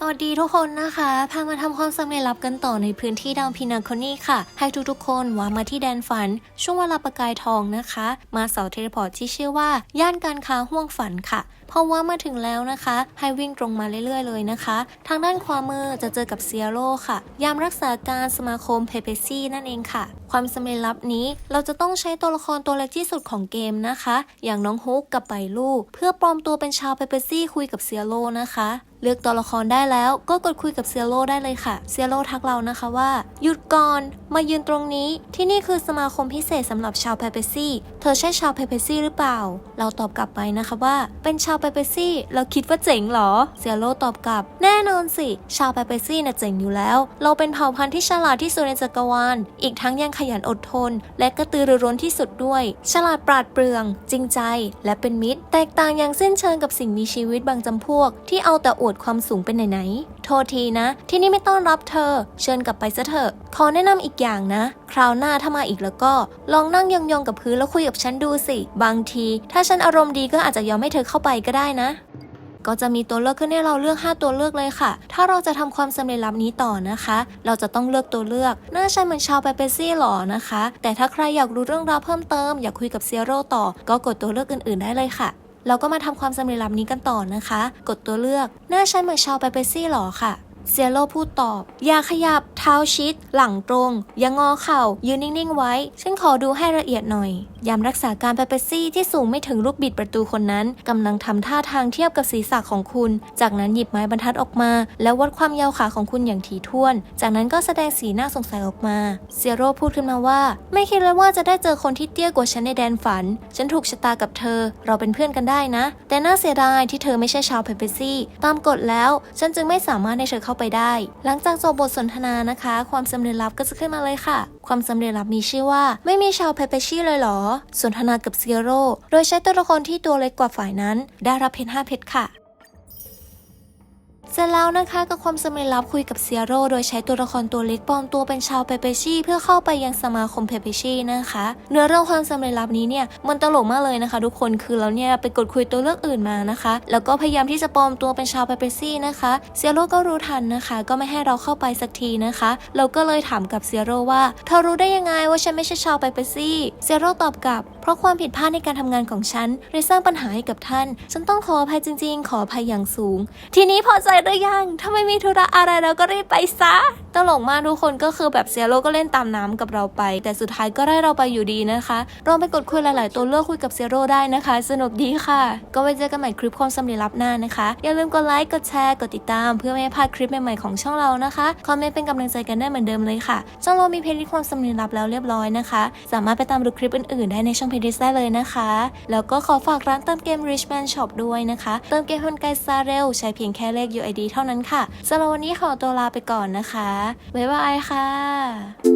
สวัสดีทุกคนนะคะ พามาทำความสำเร็จลับกันต่อในพื้นที่ดาวพินาคอนี่ค่ะ ให้ทุกๆคนว่ามาที่แดนฝัน ช่วงเวลาประกายทองนะคะ มาเสาเทเลพอร์ตที่ชื่อว่า ย่านการค้าห่วงฝันค่ะเพราะว่ามาถึงแล้วนะคะ ให้วิ่งตรงมาเรื่อยๆ เลยนะคะ ทางด้านขวามือจะเจอกับเซียโร่ค่ะ ยามรักษาการสมาคมเพเปซี่นั่นเองค่ะ ความสำเร็จลับนี้เราจะต้องใช้ตัวละครตัวเล็กที่สุดของเกมนะคะ อย่างน้องฮุกกับไปลูกเพื่อปลอมตัวเป็นชาวเปเปซี่คุยกับเซียโร่นะคะเลือกตัวละครได้แล้วก็กดคุยกับเซียโร่ได้เลยค่ะเซียโร่ทักเรานะคะว่า หยุดก่อนมายืนตรงนี้ ที่นี่คือสมาคมพิเศษสำหรับชาวเพเปซี่ เธอใช่ชาวเพเปซี่หรือเปล่า เราตอบกลับไปนะคะว่า เป็นชาวาวไปเปซี่เราคิดว่าเจ๋งเหรอ เซียโร่ตอบกลับ แน่นอนสิ ชาวไปเปซี่น่ะเจ๋งอยู่แล้ว เราเป็นเผ่าพันธุ์ที่ฉลาดที่สุดในจักรวาล อีกทั้งยังขยันอดทน และกระตือรือร้นที่สุดด้วย ฉลาดปราดเปรื่อง จริงใจ และเป็นมิตร แตกต่างอย่างสิ้นเชิงกับสิ่งมีชีวิตบางจำพวก ที่เอาแต่อวดความสูงเป็นไหนๆ โทษทีนะ ที่นี่ไม่ต้อนรับเธอ เชิญกลับไปซะเถอะ ขอแนะนำอีกอย่างนะ คราวหน้าถ้ามาอีกแล้วก็ ลองนั่งยองๆกับพื้นแล้วคุยกับฉันดูสิ บางที ถ้าฉันอารมณ์ดีก็อาจจะยอมให้เธอเข้าไปก็ได้นะก็จะมีตัวเลือกขึ้นให้เราเลือก 5 ตัวเลือกเลยค่ะ ถ้าเราจะทำความสำเร็จลับนี้ต่อนะคะ เราจะต้องเลือกตัวเลือก น่าใช่เหมือนชาวไปเปซี่หรอนะคะ แต่ถ้าใครอยากรู้เรื่องราวเพิ่มเติม อยากคุยกับเซียโร่ต่อ ก็กดตัวเลือกอื่น ๆ ได้เลยค่ะ เราก็มาทำความสำเร็จลำนี้กันต่อนะคะ กดตัวเลือก หน้าใช่เหมือนชาวไปเปซี่หรอค่ะ เซียโร่พูดตอบ อย่าขยับ เท้าชิด หลังตรง อย่างงอเข่า ยืนนิ่ง ๆ ไว้ ฉันขอดูให้ละเอียดหน่อย ยามรักษาการเปเปซี่ที่สูงไม่ถึงลูกบิดประตูคนนั้นกำลังทำท่าทางเทียบกับศีรษะของคุณ จากนั้นหยิบไม้บรรทัดออกมา แล้ววัดความยาวขาของคุณอย่างถี่ถ้วน จากนั้นก็แสดงสีหน้าสงสัยออกมา เซียโร่พูดขึ้นมาว่า ไม่คิดเลยว่าจะได้เจอคนที่เตี้ยกว่าฉันในแดนฝัน ฉันถูกชะตากับเธอ เราเป็นเพื่อนกันได้นะ แต่น่าเสียดายที่เธอไม่ใช่ชาวเปเปซี่ ตามกฎแล้ว ฉันจึงไม่สามารถให้เธอเข้าไปได้ หลังจากจบบทสนทนานะคะ ความสำเร็จลับก็จะขึ้นมาเลยค่ะ ความสำเร็จลับมีชื่อว่า ไม่มีชาวเพเปชี่เลยเหรอ สนทนากับเซียโร่โดยใช้ตัวละครที่ตัวเล็กกว่าฝ่ายนั้น ได้รับเพชร5เพชรค่ะ เสร็จแล้วนะคะกับความสำเร็จลับคุยกับเซียโร่โดยใช้ตัวละครตัวเล็กปลอมตัวเป็นชาวเปเปชี่เพื่อเข้าไปยังสมาคมเปเปชี่นะคะ เนื้อเรื่องความสำเร็จลับนี้เนี่ยมันตลกมากเลยนะคะ ทุกคนคือเราเนี่ยไปกดคุยตัวเลือกอื่นมานะคะ แล้วก็พยายามที่จะปลอมตัวเป็นชาวเปเปชี่นะคะเซียโร่ก็รู้ทันนะคะ ก็ไม่ให้เราเข้าไปสักทีนะคะ เราก็เลยถามกับเซียโร่ว่าเธอรู้ได้ยังไงว่าฉันไม่ใช่ชาวเปเปชี่เซียโร่ตอบกลับ เพราะความผิดพลาดในการทำงานของฉันเลยสร้างปัญหาให้กับท่าน ฉันต้องขออภัยจริง ๆ ขออภัยอย่างสูง ทีนี้พอใจหรือยัง ถ้าไม่มีธุระอะไรแล้วก็รีบไปซะ ตลกมากทุกคนก็คือแบบเซียโร่ก็เล่นตามน้ำกับเราไป แต่สุดท้ายก็ได้เราไปอยู่ดีนะคะลองไปกดคุยหลาย ๆ ตัวเลือกคุยกับเซียโร่ได้นะคะ สนุกดีค่ะ ก็ไว้เจอกันใหม่คลิปความสำเร็จลับหน้านะคะ อย่าลืมกดไลค์กดแชร์กดติดตาม เพื่อไม่ให้พลาดคลิปใหม่ ๆ ของช่องเรานะคะคอมเมนต์เป็นกำลังใจกันได้เหมือนเดิมเลยค่ะช่องเรามีเพลย์ลิสต์ความสำเร็จลับแล้วเรียบร้อยนะคะ สามารถไปตามดูคลิปอื่น ๆ ได้ในช่องเพลย์ลิสต์ได้เลยนะคะ แล้วก็ขอฝากร้านเติมเกม Richman Shop ด้วยนะคะเติมเกมฮอนไกซาเรลใช้เพียงแค่เลข UID เท่านั้นค่ะสำหรับวันนี้ขอตัวลาไปก่อนนะคะบ๊ายบายค่ะ